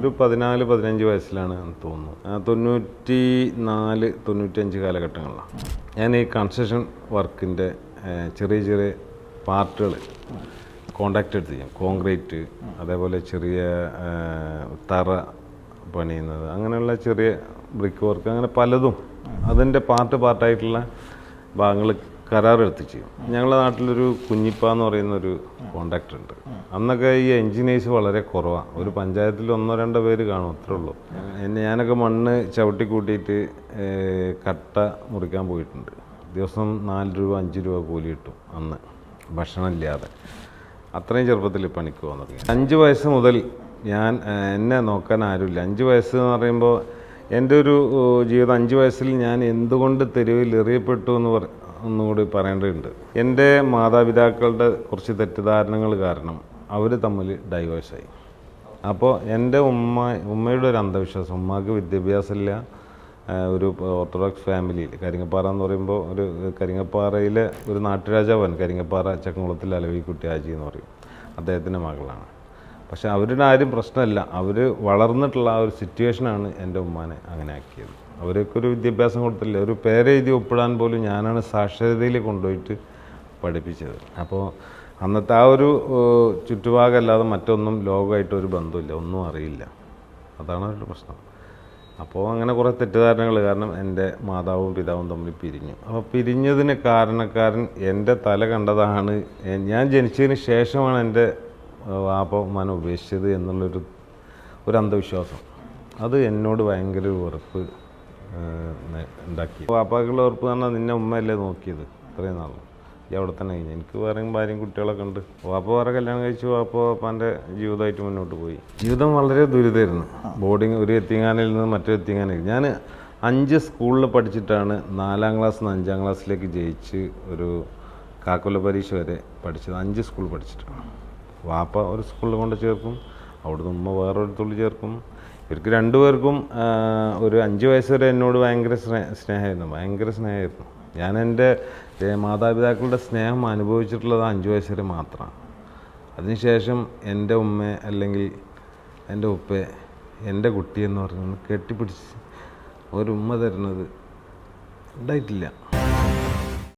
ഒരു പതിനാല് പതിനഞ്ച് വയസ്സിലാണ് തോന്നുന്നു. തൊണ്ണൂറ്റി നാല് തൊണ്ണൂറ്റഞ്ച് കാലഘട്ടങ്ങളിലാണ്. ഞാൻ ഈ കൺസ്ട്രക്ഷൻ വർക്കിന്റെ ചെറിയ ചെറിയ പാർട്ടുകൾ കോണ്ടാക്ട് എടുത്ത് ചെയ്യും. കോൺക്രീറ്റ് അതേപോലെ ചെറിയ തറ പണിയുന്നത് അങ്ങനെയുള്ള ചെറിയ ബ്രിക്ക് വർക്ക് അങ്ങനെ പലതും അതിന്റെ പാർട്ട് പാർട്ടായിട്ടുള്ള ഭാഗങ്ങൾ കരാറെടുത്ത് ചെയ്യും ഞങ്ങളുടെ നാട്ടിലൊരു കുഞ്ഞിപ്പ എന്ന് പറയുന്ന ഒരു കോണ്ടാക്ടർ ഉണ്ട് അന്നൊക്കെ ഈ എൻജിനീയേഴ്സ് വളരെ കുറവാണ് ഒരു പഞ്ചായത്തിൽ ഒന്നോ രണ്ടോ പേര് കാണും അത്രേ ഉള്ളൂ. എന്നെ ഞാനൊക്കെ മണ്ണ് ചവിട്ടി കൂട്ടിയിട്ട് കട്ട മുറിക്കാൻ പോയിട്ടുണ്ട്. ദിവസം നാല് രൂപ അഞ്ച് രൂപ കൂലി കിട്ടും അന്ന്. ഭക്ഷണം ഇല്ലാതെ. അത്രയും ചെറുപ്പത്തിൽ പണിക്ക് പോകാൻ തുടങ്ങി. അഞ്ച് വയസ്സ് മുതൽ ഞാൻ എന്നെ നോക്കാൻ ആരുമില്ല. അഞ്ച് വയസ്സ് എന്ന് പറയുമ്പോൾ എന്റെ ഒരു ജീവിതം അഞ്ച് വയസ്സിൽ ഞാൻ എന്തുകൊണ്ട് തെരുവിൽ എറിയപ്പെട്ടു എന്ന് പറ ഒന്നുകൂടി പറയേണ്ടതുണ്ട്. എന്റെ മാതാപിതാക്കളുടെ കുറച്ച് തെറ്റിദ്ധാരണകൾ കാരണം അവർ തമ്മിൽ ഡൈവേഴ്സായി അപ്പോൾ എന്റെ ഉമ്മ ഉമ്മയുടെ ഒരു അന്ധവിശ്വാസം ഉമ്മക്ക് വിദ്യാഭ്യാസമില്ല. ഒരു ഓർത്തഡോക്സ് ഫാമിലിയിൽ കരിങ്ങപ്പാറ എന്ന് പറയുമ്പോൾ ഒരു കരിങ്ങപ്പാറയിലെ ഒരു നാട്ടുരാജാവാണ്. കരിങ്ങപ്പാറ ചക്കംകുളത്തിൽ അലവിക്കുട്ടി ആജി എന്ന് പറയും. അദ്ദേഹത്തിന്റെ മകളാണ്. പക്ഷെ അവരുടെ ആരും പ്രശ്നമല്ല. അവർ വളർന്നിട്ടുള്ള ആ ഒരു സിറ്റുവേഷനാണ് എന്റെ ഉമ്മാനെ അങ്ങനെ ആക്കിയത്. അവരൊക്കെ ഒരു വിദ്യാഭ്യാസം കൊടുത്തില്ല. ഒരു പേരെഴുതി ഒപ്പിടാൻ പോലും ഞാനാണ് സാക്ഷരതയിൽ കൊണ്ടുപോയിട്ട് പഠിപ്പിച്ചത്. അപ്പോൾ അന്നത്തെ ആ ഒരു ഏഹ്, ചുറ്റുഭാഗമല്ലാതെ മറ്റൊന്നും ലോകമായിട്ട് ഒരു ബന്ധമില്ല ഒന്നും അറിയില്ല. അതാണ് അവരുടെ പ്രശ്നം. അപ്പോൾ അങ്ങനെ കുറേ തെറ്റിദ്ധാരണകൾ കാരണം എന്റെ മാതാവും പിതാവും തമ്മിൽ പിരിഞ്ഞു. അപ്പോൾ പിരിഞ്ഞതിന് കാരണക്കാരൻ എന്റെ തല കണ്ടതാണ്. ഞാൻ ജനിച്ചതിന് ശേഷമാണ് എന്റെ വാപ്പ ഉമ്മാനെ ഉപേക്ഷിച്ചത് എന്നുള്ളൊരു ഒരു അന്ധവിശ്വാസം അത് എന്നോട് ഭയങ്കര ഉറപ്പ് ഉണ്ടാക്കി. വാപ്പാക്കുള്ള ഉറപ്പ് പറഞ്ഞാൽ നിന്നെ ഉമ്മയല്ലേ നോക്കിയത് ഇത്രയും നാളും. ഈ അവിടെ തന്നെ കഴിഞ്ഞു. എനിക്ക് വേറെ ഭാര്യയും കുട്ടികളൊക്കെ ഉണ്ട്. വാപ്പ വേറെ കല്യാണം കഴിച്ചു വാപ്പ വാപ്പാന്റെ ജീവിതമായിട്ട് മുന്നോട്ട് പോയി. ജീവിതം വളരെ ദുരിതമായിരുന്നു. ബോർഡിങ് ഒരു എത്തിങ്ങാനിൽ നിന്ന് മറ്റൊരു എത്തിങ്ങാനിൽ ഞാൻ അഞ്ച് സ്കൂളിൽ പഠിച്ചിട്ടാണ് നാലാം ക്ലാസ് നിന്ന് അഞ്ചാം ക്ലാസ്സിലേക്ക് ജയിച്ച് ഒരു കാക്കുല പരീക്ഷ വരെ പഠിച്ചത്. അഞ്ച് സ്കൂൾ പഠിച്ചിട്ടാണ്. വാപ്പ ഒരു സ്കൂളിൽ കൊണ്ട് ചേർക്കും അവിടുന്ന് ഉമ്മ വേറൊരു തുള്ളി ചേർക്കും. ഇവർക്ക് രണ്ടുപേർക്കും ഒരു അഞ്ച് വയസ്സ് വരെ എന്നോട് ഭയങ്കര സ്നേ സ്നേഹമായിരുന്നു ഭയങ്കര സ്നേഹമായിരുന്നു. ഞാൻ എന്റെ മാതാപിതാക്കളുടെ സ്നേഹം അനുഭവിച്ചിട്ടുള്ളത് അഞ്ച് വയസ്സ് വരെ മാത്രമാണ്. അതിനുശേഷം എന്റെ ഉമ്മ അല്ലെങ്കിൽ എന്റെ ഉപ്പ എന്റെ കുട്ടിയെന്ന് പറഞ്ഞൊന്ന് കെട്ടിപ്പിടിച്ച് ഒരു ഉമ്മ തരുന്നത് ഉണ്ടായിട്ടില്ല.